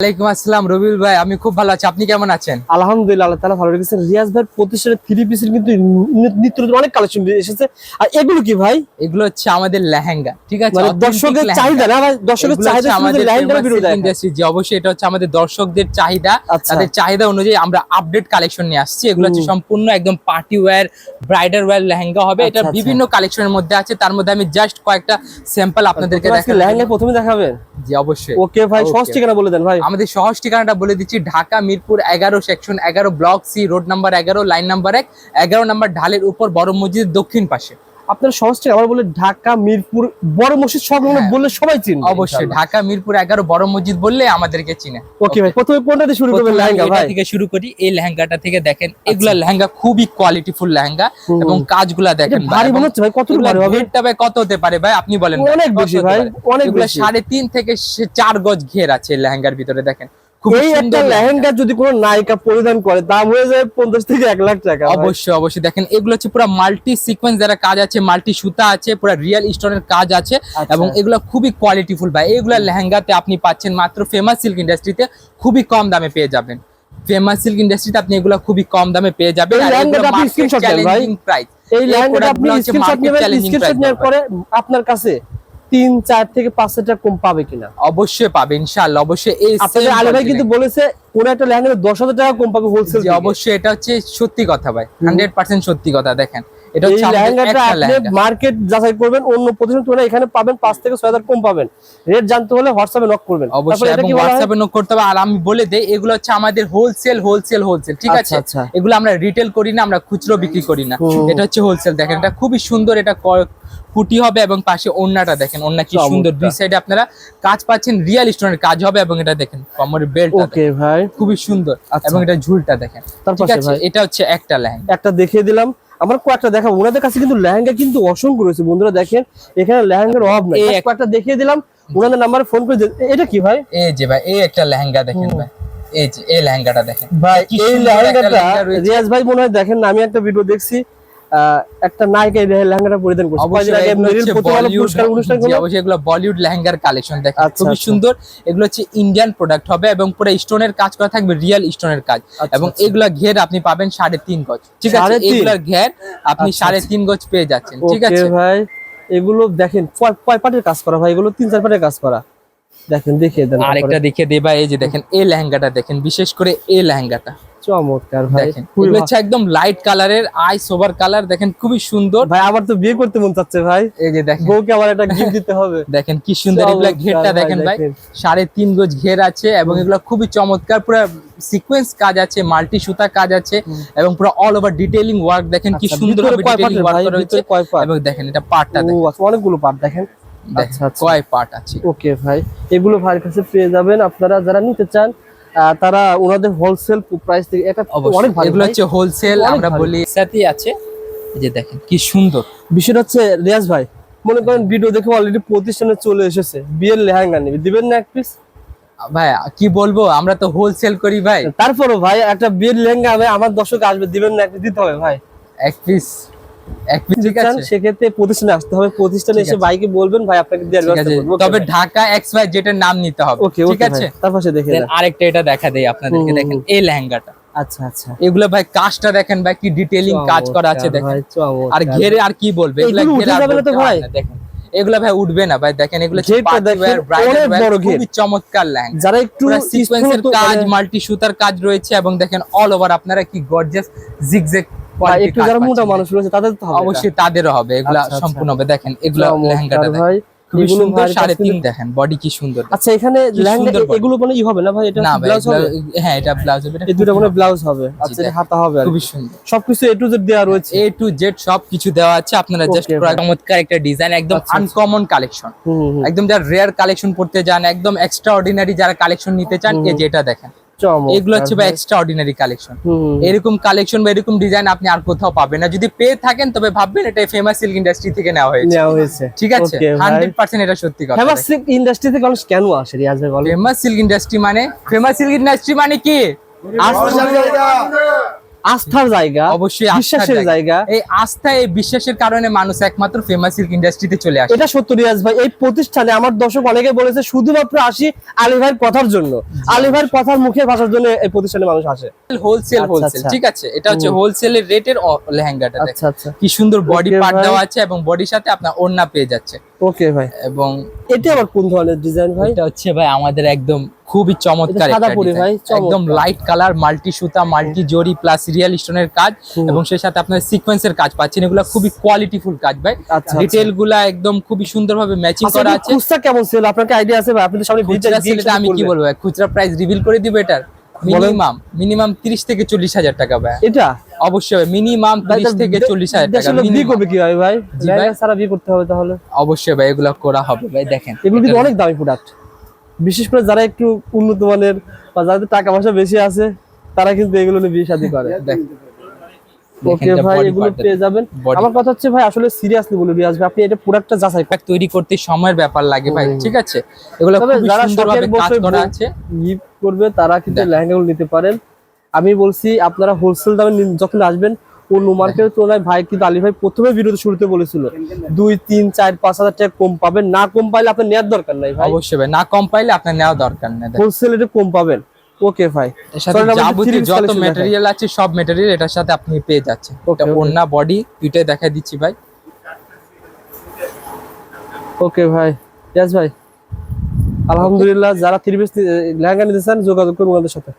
ওয়ালাইকুম আসসালাম রবিউল ভাই আমি খুব ভালো আছি। আপনি কেমন আছেন? আলহামদুলিল্লাহ আল্লাহ তালা ভালো রেখেছেন। রিয়াজ ভাই প্রতিষ্ঠানের থ্রি পিসের কিন্তু নিত্য অনেক কালেকশন এসেছে। আর এগুলো কি ভাই? এগুলো হচ্ছে আমাদের লেহেঙ্গা ঠিক আছে? মানে দর্শকের চাহিদা না দর্শকের চাহিদা আমাদের লেহেঙ্গার ভিডিও দেয় ইন্ডাস্ট্রি যে অবশ্যই এটা হচ্ছে আমাদের দর্শকদের চাহিদা। আচ্ছা। তাদের চাহিদা অনুযায়ী আমরা আপডেট কালেকশন নিয়ে আসছি। এগুলো হচ্ছে সম্পূর্ণ একদম party wear bridal wear lehenga হবে। এটা আচ্ছা, আচ্ছা। বিভিন্ন কালেকশনের মধ্যে আছে। তার মধ্যে আমি জাস্ট কয়েকটা স্যাম্পল আপনাদেরকে দেখাবো লেহেঙ্গা প্রথমে দেখাবেন? জি অবশ্যই। ওকে ভাই. সহজ ঠিকানা বলে দেন ভাই। আমাদের সহজ ঠিকানাটা বলে দিচ্ছি ঢাকা মিরপুর এগারো সেকশন এগারো ব্লক সি রোড নাম্বার এগারো লাইন নাম্বার এক এগারো নাম্বার ঢালের উপর বড় মসজিদের দক্ষিণ পাশে। আপনার সহজ আবার বলে ঢাকা মিরপুর বড় মসজিদ সংলগ্ন হ্যাঁ। বললে সবাই চিনবে অবশ্যই। ঢাকা মিরপুর এগারো বড় মসজিদ বললে আমাদেরকে চিনে। ওকে ভাই প্রথমে কোনটা দিয়ে শুরু করবেন? লেহেঙ্গা ভাই। থেকে শুরু করি। এই লেহেঙ্গাটা থেকে দেখেন এগুলা লেহেঙ্গা খুবই কোয়ালিটিফুল লেহেঙ্গা এবং কাজগুলা দেখেন ভারী মনে হচ্ছে ভাই কতটুকু ভারী হবে? ঘেরটা ভাই কত হতে পারে ভাই? আপনি বলেন অনেক কত বেশি ভাই, পারে? অনেক এগুলা বেশি। সাড়ে তিন থেকে চার গজ ঘের আছে লেহেঙ্গার ভিতরে দেখেন। এই একটা লেহেঙ্গা যদি কোনো নায়িকা পরিধান করে দাম হয়ে যায় পঞ্চাশ থেকে এক লাখ টাকা অবশ্যই অবশ্যই। দেখেন এগুলো হচ্ছে পুরো মাল্টি সিকোয়েন্স যারা কাজ আছে মাল্টি সুতা আছে পুরো রিয়েল স্টোনের কাজ আছে আচ্ছা। এবং এগুলো খুবই কোয়ালিটিফুল ভাই। এগুলো লেহেঙ্গাতে আপনি পাচ্ছেন মাত্র ফেমাস সিল্ক ইন্ডাস্ট্রিতে খুবই কম দামে পেয়ে যাবেন। ফেমাস সিল্ক ইন্ডাস্ট্রিতে আপনি এগুলো খুবই কম দামে পেয়ে যাবেন। প্রাইস এই লেহেঙ্গাটা আপনি স্ক্রিনশট নেবেন স্ক্রিনশট নেওয়ার পরে আপনার কাছে তিন চার থেকে পাঁচ হাজার টাকা কম পাবে কিনা? অবশ্যই পাবে ইনশাআল্লাহ। অবশ্যই এই আপনাদের same ভাই কিন্তু বলেছে কোন একটা ল্যান্ডে দশ হাজার টাকা কম পাবে হোলসেল অবশ্যই এটা হচ্ছে সত্যি কথা ভাই হান্ড্রেড পার্সেন্ট সত্যি কথা দেখেন। এটা হচ্ছে লেহেঙ্গাটা আপনি মার্কেট যাচাই করবেন অন্য প্রতিষ্ঠান তুলনায় এখানে পাবেন পাঁচ থেকে ছয় হাজার কম পাবেন। রেট জানতে হলে হোয়াটসঅ্যাপে নক করবেন। অবশ্যই এবং কি বলা? হোয়াটসঅ্যাপে নোট করতে হবে। আর আমি বলে দেই এগুলো হচ্ছে আমাদের হোলসেল হোলসেল হোলসেল ঠিক আচ্ছা, আছে? আচ্ছা। এগুলো আমরা রিটেল করি না আমরা খুচরো বিক্রি করি না। এটা হচ্ছে হোলসেল দেখেন। এটা খুবই সুন্দর এটা কুটি হবে এবং পাশে ওন্নাটা দেখেন। ওন্না কি সুন্দর। দুই। সাইডে আপনারা কাজ পাচ্ছেন রিয়েল স্টোনের কাজ হবে এবং এটা দেখেন কোমরের বেল্ট ওকে ভাই। খুবই সুন্দর। আচ্ছা। এবং এটা ঝুলটা দেখেন। ঠিক আছে? এটা হচ্ছে একটা লেহেঙ্গা। একটা দেখিয়ে দিলাম। আমরা কয়েকটা দেখাবো। ওনাদের কাছে কিন্তু লেহেঙ্গা কিন্তু অসংখ্য রয়েছে। বন্ধুরা দেখেন এখানে লেহেঙ্গার অভাব নাই। এই এই কয়েকটা দেখিয়ে দিলাম। ওনাদের নাম্বারে ফোন করে এটা কি ভাই? এই যে ভাই এই একটা লেহেঙ্গা দেখেন ভাই। এই যে এই লেহেঙ্গাটা দেখেন। ভাই এই লেহেঙ্গাটা রিয়াজ ভাই মনে হয় দেখেন না, আমি একটা ভিডিও দেখছি। একটা নায়িকা এই লেহেঙ্গাটা পরিধান করছে। কয়েকদিন অবশ্যই আগে এগুলো মেরিল বলিউড পুরস্কার অনুষ্ঠান জি, হলো অবশ্যই এগুলো বলিউড লেহেঙ্গার কালেকশন দেখেন আচ্ছা, খুবই আচ্ছা। সুন্দর। এগুলো হচ্ছে ইন্ডিয়ান প্রোডাক্ট হবে এবং পুরো স্টোনের কাজ করা থাকবে রিয়েল স্টোনের কাজ। আচ্ছা, এবং। এগুলা ঘের আপনি পাবেন সাড়ে তিন গজ। ঠিক আছে? এগুলার ঘের আপনি সাড়ে তিন গজ পেয়ে যাচ্ছেন ঠিক আছে? ভাই এগুলো দেখেন কয় পাটের কাজ করা ভাই? এগুলো তিন চার পাটের কাজ করা। দেখেন দেখিয়ে দেন আরেকটা দেখে দেবা এই যে দেখেন এই লেহেঙ্গাটা দেখেন বিশেষ করে এই লেহেঙ্গাটা। চমৎকার ভাই এগুলো হচ্ছে একদম লাইট কালারের আই সোভার কালার দেখেন খুবই সুন্দর। ভাই আবার তো বিয়ে করতে মন চাচ্ছে ভাই। এই যে দেখেন। বউকে আবার একটা গিফট দিতে হবে। দেখেন কি সুন্দর এগুলা ঘেরটা দেখেন ভাই। সাড়ে তিন গজ ঘের আছে এবং এগুলো খুবই চমৎকার পুরো সিকোয়েন্স কাজ আছে মাল্টি সুতা কাজ আছে এবং পুরো অল ওভার ডিটেইলিং ওয়ার্ক দেখেন কি আচ্ছা, সুন্দর ডিটেইলিং ওয়ার্ক করা হয়েছে। এবং দেখেন এটা পার্টটা দেখেন। আচ্ছা, অনেকগুলো পার্ট দেখেন। দেখেন, আচ্ছা, আচ্ছা। কয় পার্ট আছে? ওকে ভাই। এগুলো ভাইয়ের কাছে পেয়ে যাবেন। আপনারা যারা নিতে চান তারা ওনাদের হোলসেল প্রাইস থেকে এটা অনেক ভালো এগুলো হচ্ছে হোলসেল আমরা বলি সাথে আছে। যে দেখেন কি সুন্দর। বিষয়টা হচ্ছে রিয়াজ ভাই মনে করেন ভিডিও দেখে অলরেডি প্রতিষ্ঠানে চলে এসেছে। বিয়ের লেহেঙ্গা নেবে। দিবেন না এক পিস ভাই কি বলব আমরা তো হোলসেল করি ভাই। তারপরও ভাই একটা বিয়ের লেহেঙ্গা হবে আমার দর্শক আসবে দিবেন না এক piece? দিতে হবে ভাই। এক পিস এক পিস ঠিক চান আছে? সেক্ষেত্রে প্রতিষ্ঠানে আসতে হবে। প্রতিষ্ঠানে এসে আছে। বলবেন ভাই আপনাকে দেওয়ার ব্যবস্থা করব। তবে ঢাকা এক্স ওয়াই যেটার নাম নিতে হবে ওকে ঠিক আছে? ভাই। তার পাশে দেখে Then দেন আরেকটা এটা দেখা দেই আপনাদেরকে। দেখেন এই লেহেঙ্গাটা। আচ্ছা আচ্ছা। এগুলো ভাই কাজটা দেখেন ভাই কি ডিটেইলিং কাজ করা আছে দেখেন। আর ঘেরে আর কি বলবে? এগুলো ঘেরে যাবে না তো ভাই? দেখেন। এগুলো ভাই উঠবে না ভাই দেখেন এগুলো। খুবই চমৎকার যারা একটু সিকোয়েন্সের কাজ মাল্টি সুতার কাজ রয়েছে এবং দেখেন অল ওভার আপনারা কি গর্জিয়াস জিগজ্যাগ একটু যারা মোটা মানুষ রয়েছে তাদের তো হবে অবশ্যই তাদেরও হবে এগুলা আচ্ছা, আচ্ছা। সম্পূর্ণ হবে। দেখেন এগুলা লেহেঙ্গাটা ভাই? খুবই সুন্দর সাড়ে তিন দেখেন বডি কি সুন্দর। আচ্ছা এখানে লেহেঙ্গা এগুলো মানে ই হবে না ভাই এটা ব্লাউজ হবে? হ্যাঁ এটা ব্লাউজ হবে এই দুটো মানে ব্লাউজ হবে। আচ্ছা এটা হাতা হবে খুবই সুন্দর। সবকিছু এ টু জেড দেওয়া রয়েছে। এ টু জেড সব কিছু দেওয়া আছে আপনারা জাস্ট চমৎকার একটা ডিজাইন একদম আচ্ছা, আচ্ছা। Uncommon collection. একদম যারা রেয়ার কালেকশন পড়তে যান একদম এক্সট্রা অর্ডিনারি যারা কালেকশন নিতে চান এই যেটা দেখেন। এগুলো হচ্ছে ভাই। Extraordinary collection. এরকম কালেকশন বা এরকম ডিজাইন আপনি আর কোথাও পাবেন না। যদি পেয়ে থাকেন তবে ভাববেন এটা ফেমাস সিল্ক ইন্ডাস্ট্রি থেকে নেওয়া হয়েছে। নেওয়া ঠিক আছে? Okay, ভাই। হান্ড্রেড পার্সেন্ট এটা সত্যি কথা ফেমাস ইন্ডাস্ট্রি থেকে মানুষ কেন আসে রিয়াজ ভাই বলো ফেমাস সিল্ক ইন্ডাস্ট্রি মানে ফেমাস সিল্ক ইন্ডাস্ট্রি মানে কি? আস্থার জায়গা অবশ্যই বিশ্বাসের জায়গা। এই আস্থা এই বিশ্বাসের কারণে মানুষ একমাত্র ফেমাস সিল্ক ইন্ডাস্ট্রিতে চলে আসে। এটা সত্য রিয়াজ ভাই এই প্রতিষ্ঠানে আমার দর্শক অনেকে বলেছে শুধুমাত্র আসি আলী ভাইয়ের কথার জন্য। আলী ভাইয়ের কথার মুখে ভাষার জন্য এই প্রতিষ্ঠানে মানুষ আসে। হোলসেল আচ্ছা, হোলসেল আচ্ছা। ঠিক আছে? এটা হচ্ছে হোলসেলের রেটের লেহেঙ্গাটা আচ্ছা আচ্ছা। কি সুন্দর বডি পার্ট। দেওয়া আছে এবং বডির সাথে আপনার ওড়না পেয়ে যাচ্ছে। ওকে ভাই। এবং এটা আবার কোন ধরনের ডিজাইন ভাই? এটা হচ্ছে ভাই আমাদের একদম খুবই চমৎকার এটা। একদম লাইট কালার মাল্টি সুতা মাল্টি জরি প্লাস রিয়েল স্টোনের কাজ এবং সেই সাথে আপনার সিকোয়েন্সের কাজ পাচ্ছেন। এগুলো খুবই কোয়ালিটিফুল কাজ ভাই। আচ্ছা, ডিটেলগুলা একদম খুবই সুন্দরভাবে ম্যাচিং আচ্ছা করা আছে। খুচরা কেমন সেল আপনার কি আইডিয়া আছে ভাই? আপনাদের সামনে খুচরা সেলটা আমি কি বলব ভাই, খুচরা প্রাইস রিভিল করে দিব এটার। মিনিমাম মিনিমাম তিরিশ থেকে চল্লিশ হাজার টাকা ভাই। এটা? অবশ্যই মিনিমাম তিরিশ থেকে চল্লিশ হাজার টাকা minimum। করবে কি ভাই? ভাই। লেহেঙ্গা বিয়ে করতে হবে তাহলে। অবশ্যই ভাই এগুলো করা হবে ভাই দেখেন। এগুলো কিন্তু অনেক দামি প্রোডাক্ট বিশেষ করে যারা একটু উন্নত মানের বা যাদের টাকা পয়সা বেশি আছে তারা কিন্তু এগুলো নিয়ে বিয়ে শাদী করে। ওকে ভাই এগুলো পেয়ে যাবেন। আমার কথা হচ্ছে ভাই আসলে সিরিয়াসলি বলে রিয়াজ ভাই আপনি এটা প্রোডাক্টটা যাচাই। প্যাক তৈরি করতে সময়ের ব্যাপার লাগে ভাই ঠিক আছে? এগুলো যারা সুন্দরভাবে কাজ করা আছে। গিফট করবে তারা কিন্তু। লেহেঙ্গাগুলো নিতে পারেন। আমি বলছি আপনারা হোলসেল দামে যখন আসবেন অন্য মার্কেটের তুলনায় ভাই কিন্তু আলী ভাই প্রথমে ভিডিওতে শুরুতে বলেছিল দুই তিন চার পাঁচ হাজার টাকা কম পাবেন। না কম পাইলে আপনার নেওয়ার দরকার নাই ভাই। অবশ্যই ভাই না কম পাইলে আপনার নেওয়া দরকার নেই। হোলসেল রেটে কম পাবেন। ওকে ভাই। যাবতীয় যত মেটেরিয়াল আছে সব মেটেরিয়াল এটার সাথে আপনি পেয়ে যাচ্ছেন। এটা ওন্না বডি দুইটাই দেখা দিচ্ছি ভাই। ওকে ভাই। ইয়াস ভাই। আলহামদুলিল্লাহ যারা থ্রি পিস লেহেঙ্গা নিতে চান যোগাযোগ করুন আমাদের সাথে।